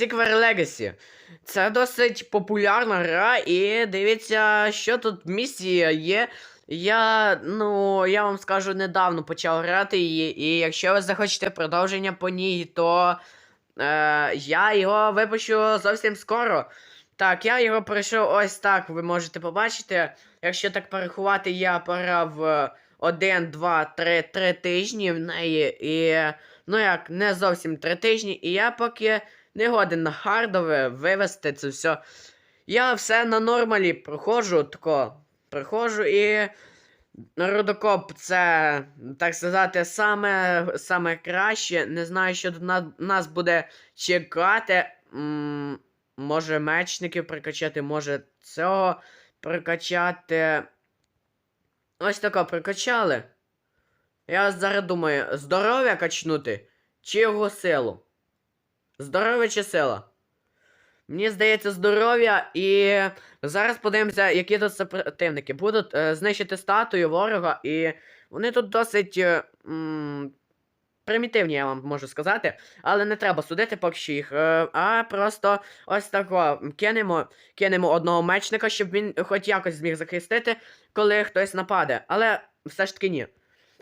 Secret Legacy. Це досить популярна гра, і дивіться, що тут місія є. Я, ну, я вам скажу, недавно почав грати її, і якщо ви захочете продовження по ній, то е, я його випущу зовсім скоро. Так, я його пройшов ось так, ви можете побачити. Якщо так порахувати, я пограв е, 1, 2, 3, 3 тижні в неї, і, ну як, не зовсім 3 тижні, і я поки не годен на хардове вивести це все. Я все на нормалі проходжу, тако, проходжу і. Рудокоп це, так сказати, саме, саме краще. Не знаю, що на, нас буде чекати. М, може мечників прокачати, може цього прокачати. Ось тако прокачали. Я зараз думаю, здоров'я качнути чи його силу? Здоров'я чи сила? Мені здається, здоров'я і зараз подивимося, які тут супротивники. Будуть е, знищити статую ворога, і вони тут досить е, м, примітивні, я вам можу сказати. Але не треба судити поки що їх. Е, а просто ось тако кинемо, кинемо одного мечника, щоб він хоч якось зміг захистити, коли хтось нападе. Але все ж таки ні.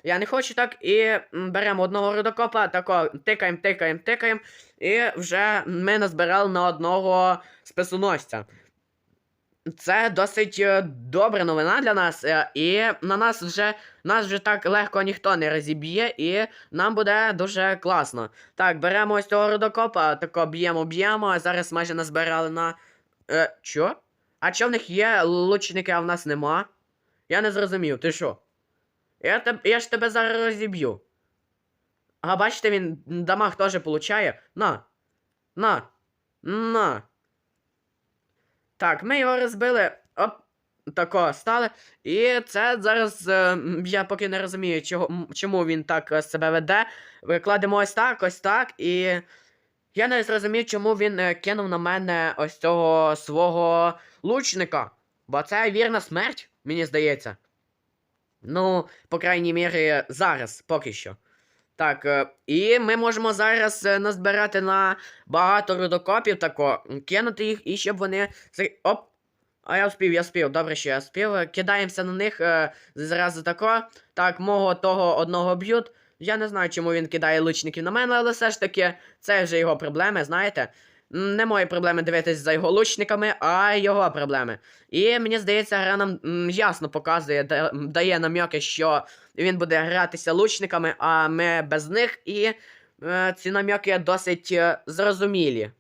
Я не хочу так і беремо одного рудокопа, тако тикаємо, тикаємо, тикаємо, і вже ми назбирали на одного списоносця. Це досить е, добра новина для нас, е, і на нас вже нас вже так легко ніхто не розіб'є, і нам буде дуже класно. Так, беремо ось цього рудокопа, тако б'ємо, б'ємо. Зараз майже назбирали на. Е, Що? А що в них є лучники, а в нас нема? Я не зрозумів, ти що? Я, теб, я ж тебе зараз розіб'ю. А бачите, він дамаг теж получає. На. На. На. Так, ми його розбили. Оп. Тако стали. І це зараз е, я поки не розумію, чого, чому він так е, себе веде. Викладемо ось так, ось так. І я не зрозумів, чому він е, кинув на мене ось цього свого лучника. Бо це вірна смерть, мені здається. Ну, по крайній мірі, зараз, поки що. Так, е, і ми можемо зараз е, назбирати на багато рудокопів тако, кинути їх, і щоб вони. Оп! А я вспів, я спів, добре, що я спів. Е, Кидаємося на них зразу тако. Так, мого того одного б'ють. Я не знаю, чому він кидає лучників на мене, але все ж таки, це вже його проблеми, знаєте. Не мої проблеми дивитись за його лучниками, а його проблеми. І мені здається, гра нам ясно показує, дає намьоки, що він буде гратися лучниками, а ми без них. І е, ці намьоки досить е, зрозумілі.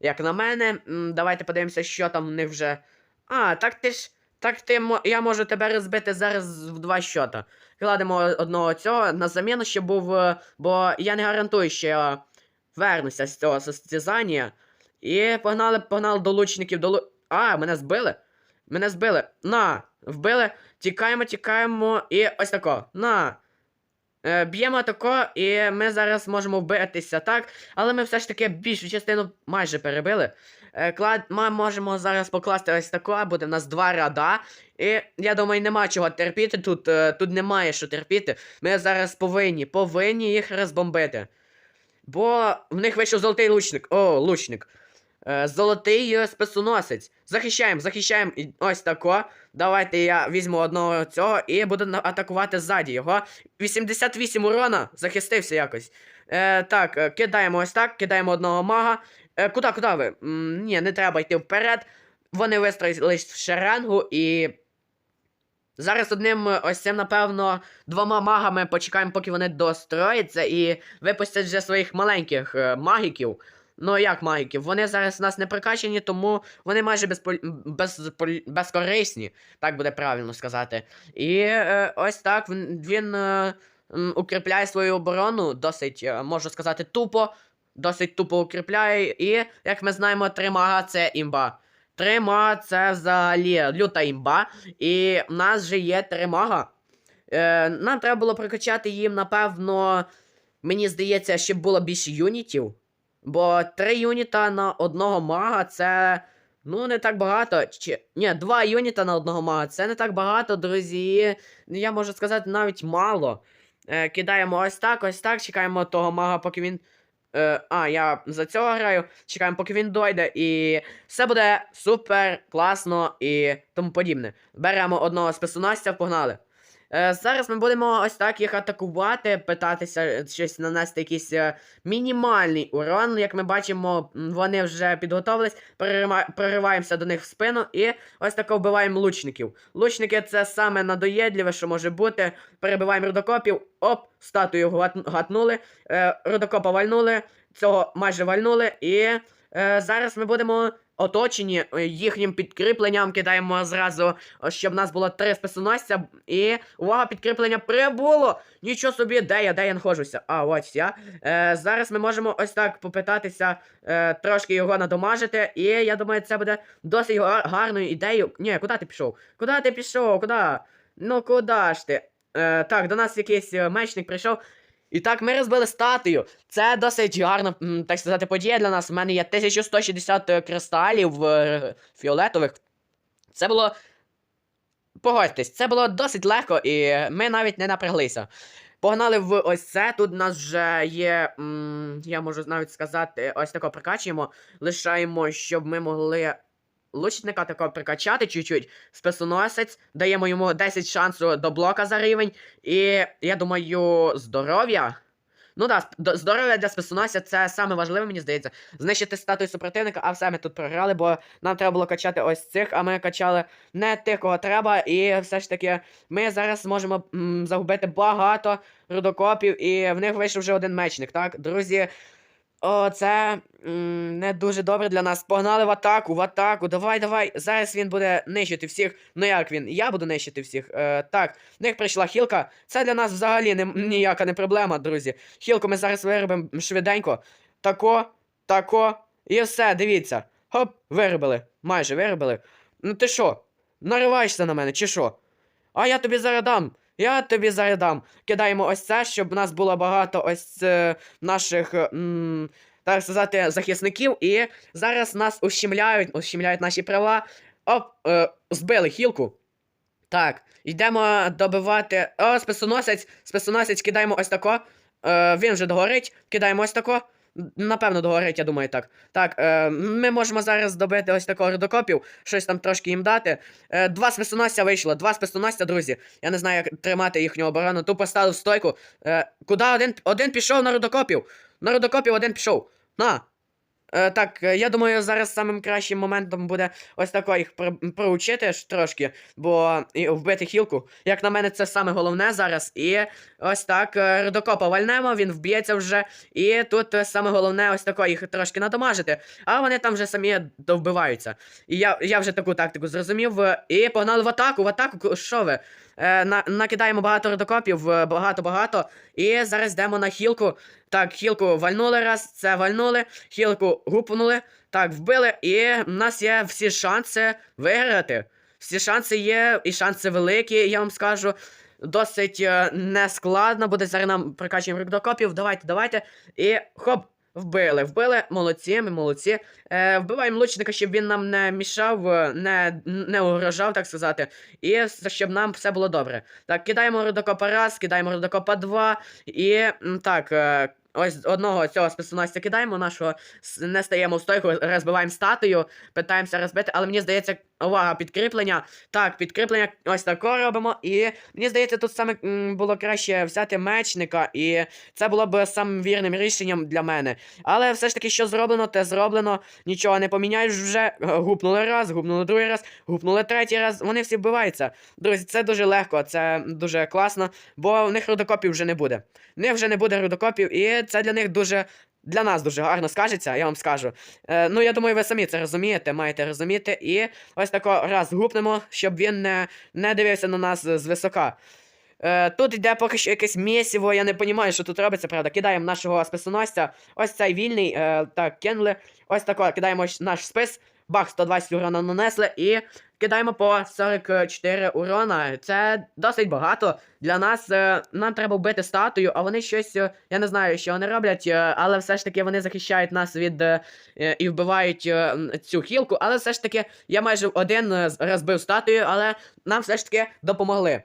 Як на мене, давайте подивимося, що там в них вже. А, так ти ж. Так ти я можу тебе розбити зараз в два щота. Кладемо одного цього на заміну, щоб був. е, Бо я не гарантую, що я вернуся з цього состязання. І погнали, погнали до лучників до лу... А, мене збили. Мене збили. На! Вбили. Тікаємо, тікаємо. І ось тако. На. Е, б'ємо тако, і ми зараз можемо вбитися так. Але ми все ж таки більшу частину майже перебили. Е, клад... Ми можемо зараз покласти ось тако, буде в нас два ряда. І я думаю, нема чого терпіти тут. е, Тут немає що терпіти. Ми зараз повинні, повинні їх розбомбити. Бо в них вийшов золотий лучник. О, лучник. Е, Золотий списоносець. Захищаємо, захищаємо. Ось тако. Давайте я візьму одного цього і буду атакувати ззаді його. 88 урона. Захистився якось. Е, так, е, кидаємо ось так, кидаємо одного мага. Куди, куди ви? Ні, не треба йти вперед. Вони вистроїлись в шеренгу і. Зараз одним ось цим, напевно, двома магами почекаємо, поки вони дострояться і випустять вже своїх маленьких магіків. Ну, як магіків? Вони зараз у нас не прокачані, тому вони майже безпол... без... безкорисні, так буде правильно сказати. І е, ось так він, е, укріпляє свою оборону досить, е, можу сказати, тупо. Досить тупо укріпляє. І, як ми знаємо, три мага це імба. Три це взагалі люта імба. І в нас вже є три мага. Е, нам треба було прокачати їм, напевно, мені здається, щоб було більше юнітів. Бо три юніта на одного мага це. Ну, не так багато. Чи... Ні, два юніта на одного мага. Це не так багато, друзі. Я можу сказати, навіть мало. Е, кидаємо ось так, ось так, чекаємо того мага, поки він. Е, а, я за цього граю. Чекаємо, поки він дойде, і все буде супер класно і тому подібне. Беремо одного списоносця, погнали. Е, зараз ми будемо ось так їх атакувати, питатися е, щось нанести якийсь е, мінімальний урон. Як ми бачимо, вони вже підготовились, прориваємося до них в спину і ось тако вбиваємо лучників. Лучники це саме надоєдливе, що може бути. Перебиваємо рудокопів, оп, статую гат- гатнули, рудокопа вальнули, цього майже вальнули, і зараз ми будемо оточені е, їхнім підкріпленням. Кидаємо зразу, о, щоб нас було три списоносця. І увага, підкріплення прибуло! Нічого собі, де я, де я знаходжуся? А, ось я. Е, зараз ми можемо ось так попитатися е, трошки його надомажити. І я думаю, це буде досить гар- гарною ідеєю. Ні, куди ти пішов? Куди ти пішов? Куди? Ну куди ж ти? Е, так, до нас якийсь е, мечник прийшов. І так, ми розбили статую. Це досить гарна, так сказати, подія для нас. У мене є 1160 кристалів е, фіолетових. Це було. Погодьтесь, це було досить легко, і ми навіть не напряглися. Погнали в ось це. Тут у нас вже є. Я можу навіть сказати, ось тако прокачуємо. Лишаємо, щоб ми могли лучника такого прокачати чуть-чуть. Списоносець, даємо йому 10 шансу до блока за рівень. І я думаю, здоров'я. Ну да, здоров'я для списоносця це саме важливе, мені здається. Знищити статую супротивника, а все ми тут програли, бо нам треба було качати ось цих, а ми качали не тих, кого треба. І все ж таки, ми зараз можемо загубити багато рудокопів, і в них вийшов вже один мечник, так? Друзі. О, це не дуже добре для нас. Погнали в атаку, в атаку. Давай, давай. Зараз він буде нищити всіх. Ну як він? Я буду нищити всіх. Е, так, в них прийшла хілка. Це для нас взагалі не, ніяка не проблема, друзі. Хілку ми зараз виробимо швиденько. Тако, тако. І все, дивіться. Хоп, виробили. Майже виробили. Ну ти що? Нариваєшся на мене, чи що? А я тобі зараз дам. Я тобі зараз. Кидаємо ось це, щоб у нас було багато ось е, наших, м, так сказати, захисників. І зараз нас ущемляють, ущемляють наші права. Оп, е, збили хілку. Так, йдемо добивати. О, списоносець, списоносець, кидаємо ось тако. Е, він вже догорить, кидаємо ось тако. Напевно, догорить, я думаю, так. Так, е, ми можемо зараз добити ось такого родокопів, щось там трошки їм дати. Е, два списоносця вийшло, два списоносця, друзі. Я не знаю, як тримати їхню оборону. Тупо поставив стойку. Е, куди один, один пішов на родокопів? На рудокопів один пішов. На. Е, так, е, я думаю, зараз самим кращим моментом буде ось тако їх про- проучити трошки, бо і вбити хілку. Як на мене, це саме головне зараз. І ось так, е, родокопа вальнемо, він вб'ється вже. І тут саме головне ось тако їх трошки надамажити. А вони там вже самі довбиваються. І я, я вже таку тактику зрозумів. І погнали в атаку, в атаку, ку- що ви? Е, на, накидаємо багато родокопів, е, багато-багато. І зараз йдемо на хілку. Так, хілку вальнули раз, це вальнули, хілку гупнули, так, вбили, і в нас є всі шанси виграти. Всі шанси є, і шанси великі, я вам скажу. Досить е, нескладно буде зараз нам прокачуємо рюкзакопів. Давайте, давайте. І хоп, вбили. Вбили, молодці, ми молодці. Е, вбиваємо лучника, щоб він нам не мішав, е, не, не угрожав, так сказати. І щоб нам все було добре. Так, кидаємо родокопа раз, кидаємо родокопа два. І так, е, ось одного цього списоносця кидаємо, нашого не стаємо в стойку, розбиваємо статую, питаємося розбити, але мені здається, увага, підкріплення. Так, підкріплення ось тако робимо. І мені здається, тут саме було краще взяти мечника, і це було б самим вірним рішенням для мене. Але все ж таки, що зроблено, те зроблено. Нічого не поміняєш вже. Гупнули раз, гупнули другий раз, гупнули третій раз. Вони всі вбиваються. Друзі, це дуже легко, це дуже класно, бо в них рудокопів вже не буде. В них вже не буде рудокопів, і це для них дуже. Для нас дуже гарно скажеться, я вам скажу. Е, ну, я думаю, ви самі це розумієте, маєте розуміти. І ось тако раз гупнемо, щоб він не, не дивився на нас з висока. Е, тут йде поки що якесь місіво, я не розумію, що тут робиться, правда. Кидаємо нашого списоносця. Ось цей вільний. Е, так, кинули. Ось тако, кидаємо наш спис. Бах, 120 урона нанесли і кидаємо по 44 урона. Це досить багато. Для нас е, нам треба вбити статую, а вони щось. е, я не знаю, що вони роблять, е, але все ж таки вони захищають нас від і вбивають цю хілку. Але все ж таки я майже один розбив статую, але нам все ж таки допомогли.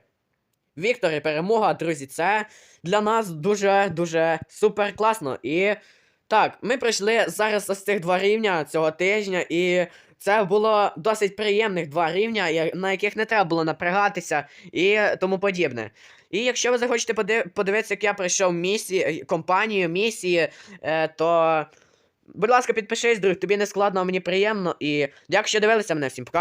Віктор і перемога, друзі, це для нас дуже-дуже супер класно. І Так, ми пройшли зараз ось цих два рівня цього тижня, і це було досить приємних два рівня, на яких не треба було напрягатися і тому подібне. І якщо ви захочете подивитися, як я пройшов місії, компанію, місії, е, то. Будь ласка, підпишись, друг, тобі не складно, а мені приємно. І дякую, що дивилися мене всім пока.